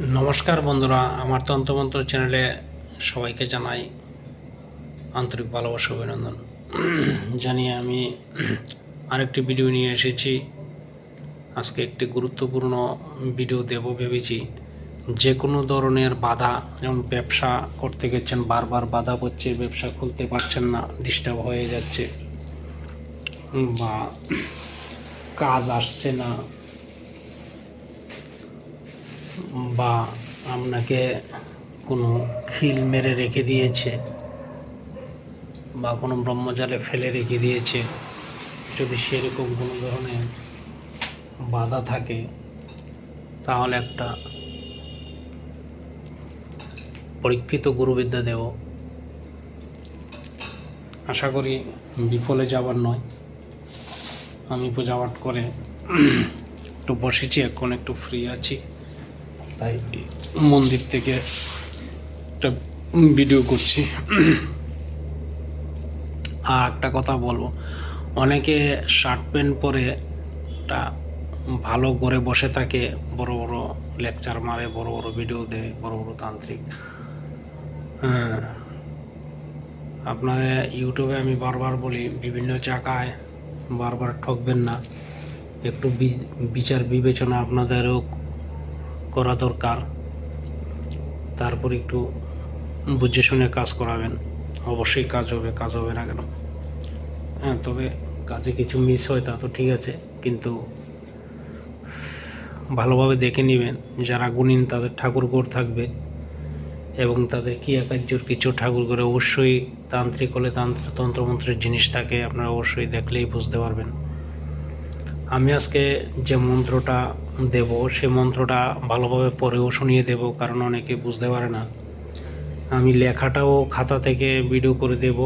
নমস্কার বন্ধুরা, আমার তন্ত্রমন্ত্র চ্যানেলে সবাইকে জানাই আন্তরিক ভালোবাসা, অভিনন্দন। জানিয়ে আমি আরেকটি ভিডিও নিয়ে এসেছি। আজকে একটি গুরুত্বপূর্ণ ভিডিও দেব ভেবেছি। যে কোনো ধরনের বাধা, যেমন ব্যবসা করতে গেছেন, বারবার বাধা পড়ছে ব্যবসা খুলতে পারছেন না ডিস্টার্ব হয়ে যাচ্ছে, বা কাজ আসছে না বা আপনাকে কোনো খিল মেরে রেখে দিয়েছে বা কোনো ব্রহ্মজালে ফেলে রেখে দিয়েছে, যদি সেরকম কোনো ধরনের বাধা থাকে, তাহলে একটা পরীক্ষিত গুরুবিদ্যা দেব। আশা করি বিফলে যাবার নয়। আমি পূজা পাঠ করে একটু বসেছি, এখন একটু ফ্রি আছি। তাই মন্দির থেকে একটা ভিডিও করছি। আর একটা কথা বলব, অনেকে শার্ট প্যান্ট পরে একটা ভালো করে বসে থাকে, বড় বড় লেকচার মারে, বড় বড় ভিডিও দেয়, বড় বড় তান্ত্রিক। হ্যাঁ আপনাকে ইউটিউবে আমি বারবার বলি, বিভিন্ন জায়গায় বারবার ঠকবেন না। একটু বিচার বিবেচনা আপনাদেরও করা দরকার। তারপর একটু বুঝে শুনে কাজ করাবেন। অবশ্যই কাজ হবে কাজ হবে না কেন? হ্যাঁ তবে কাজে কিছু মিস হয় তা তো ঠিক আছে, কিন্তু ভালোভাবে দেখে নেবেন যারা গুণিন তাদের ঠাকুর ঘর থাকবে এবং তাদের ক্রিয়াকার্যর কিছু ঠাকুর করে অবশ্যই তান্ত্রিক হলে তান্ত্র, তন্ত্রমন্ত্রের জিনিস থাকে, আপনারা অবশ্যই দেখলেই বুঝতে পারবেন। আমি আজকে যে মন্ত্রটা দেব, সে মন্ত্রটা ভালোভাবে পড়েও শুনিয়ে দেব, কারণ অনেকে বুঝতে পারে না। আমি লেখাটাও খাতা থেকে ভিডিও করে দেব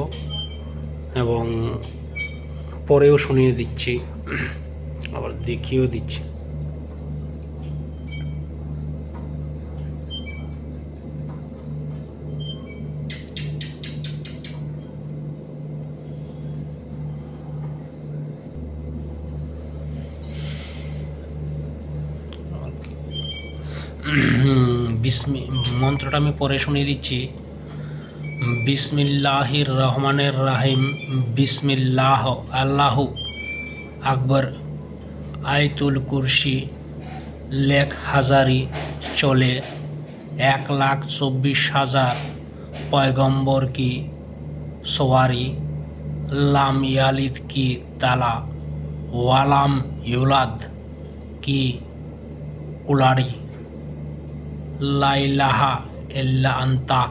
এবং পরেও শুনিয়ে দিচ্ছি। আবার দেখিয়েও দিচ্ছি। বিসমি, মন্ত্রটা আমি পরে শুনিয়ে দিচ্ছি। বিসমিল্লাহির রহমানের রাহিম বিসমিল্লাহ, আল্লাহ আকবর, আয়তুল কুরসি লেখ হাজারি চলে, এক লাখ চব্বিশ হাজার পয়গম্বর কি, সোয়ারি, লাম ইয়ালিদ কি, তালা, ওয়ালাম ইউলাদ কি কুলারি লাইলাহা ইল্লা আন্তা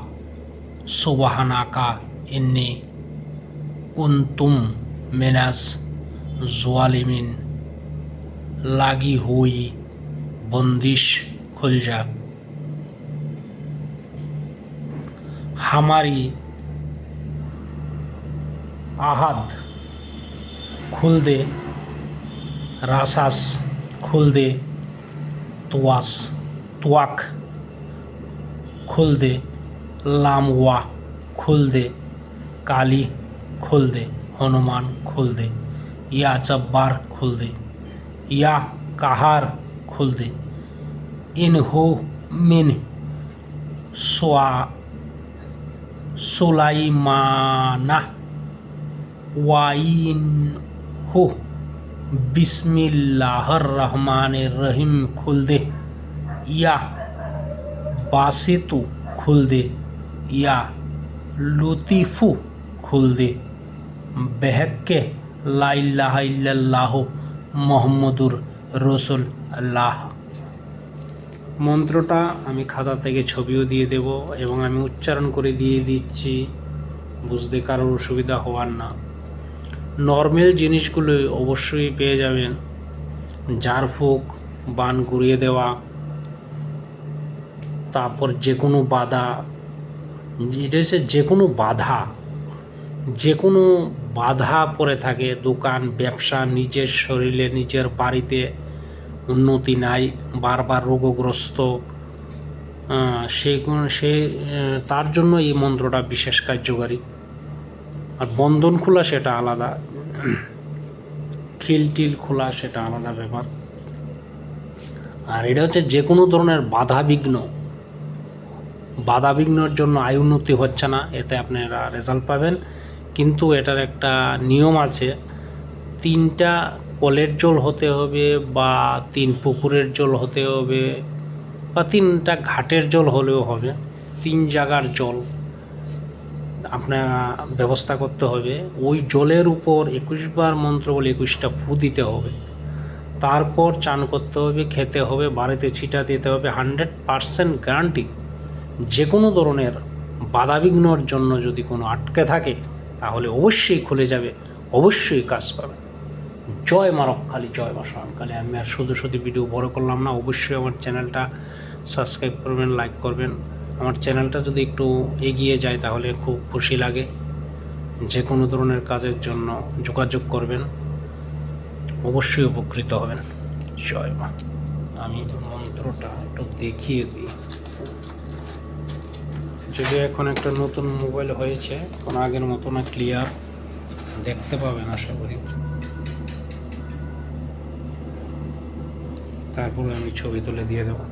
সুবাহানাকা এনে কুন্তুম মেনাস জোয়ালিমিন লাগি হুই, বন্দিশ খুলজা হামারি আহাদ খুলদে রাসাস খুল দে, তোয়াস, তোয়াক খুলদে লামওয়া খুলদে কালী খুলদে হনুমান খুলদে ইয়া জব্বার খুলদে ইয়া কাহার খুলদে ইনহু মিন সোয়া সুলাইমানা, ওয়াইন হু বিসমিল্লাহর রহমানের রহিম খুলদে ইয়া বাসেতু খুলদে ইয়া লুতিফু খুলদে বেহকে লাইল্লাহ মোহাম্মদুর রসুল আল্লাহ মন্ত্রটা আমি খাতা থেকে ছবিও দিয়ে দেব এবং আমি উচ্চারণ করে দিয়ে দিচ্ছি। বুঝতে কারোর অসুবিধা হওয়ার না। নর্মেল জিনিসগুলো অবশ্যই পেয়ে যাবেন। ঝাড়ফুঁক বান ঘুরিয়ে দেওয়া তারপর যে কোনো বাধা এটা হচ্ছে যে কোনো বাধা, যে কোনো বাধা পড়ে থাকে, দোকান, ব্যবসা, নিজের শরীরে, নিজের বাড়িতে উন্নতি নাই, বারবার রোগগ্রস্ত সে সে তার জন্য এই মন্ত্রটা বিশেষ কার্যকারী। আর বন্ধন খোলা সেটা আলাদা, খিল টিল খোলা সেটা আলাদা ব্যাপার। আর এটা হচ্ছে যে কোনো ধরনের বাধা বিঘ্ন বাধা বিঘ্নর জন্য আয় উন্নতি হচ্ছে না, এতে আপনারা রেজাল্ট পাবেন। কিন্তু এটার একটা নিয়ম আছে, তিনটা কলের জল হতে হবে বা তিন পুকুরের জল হতে হবে বা তিনটা ঘাটের জল হলেও হবে, তিন জায়গার জল আপনার ব্যবস্থা করতে হবে। ওই জলের উপর একুশ বার মন্ত্র বলে একুশটা ফু দিতে হবে। তারপর চান করতে হবে, খেতে হবে, বাড়িতে ছিটা দিতে হবে হান্ড্রেড পারসেন্ট গ্যারান্টি যে কোনো ধরনের বাধাবিঘ্নর জন্য যদি কোনো আটকে থাকে, তাহলে অবশ্যই খুলে যাবে, অবশ্যই কাজ পাবে। জয় মা রক্ষালী, জয় মা শরণকালী আমি আর শুধু শুধু ভিডিও বড় করলাম না, অবশ্যই আমার চ্যানেলটা সাবস্ক্রাইব করবেন লাইক করবেন। আমার চ্যানেলটা যদি একটু এগিয়ে যায়, তাহলে খুব খুশি লাগে। যে কোনো ধরনের কাজের জন্য যোগাযোগ করবেন, অবশ্যই উপকৃত হবেন। জয় মা। আমি মন্ত্রটা একটু দেখিয়ে দিই। যদি এখন একটা নতুন মোবাইল হয়েছে, এখন আগের মতো না ক্লিয়ার দেখতে পাবেন, আশা করি। তারপরে আমি ছবি তুলে দিয়ে দেবো।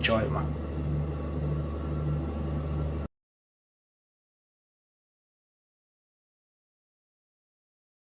জয় মা।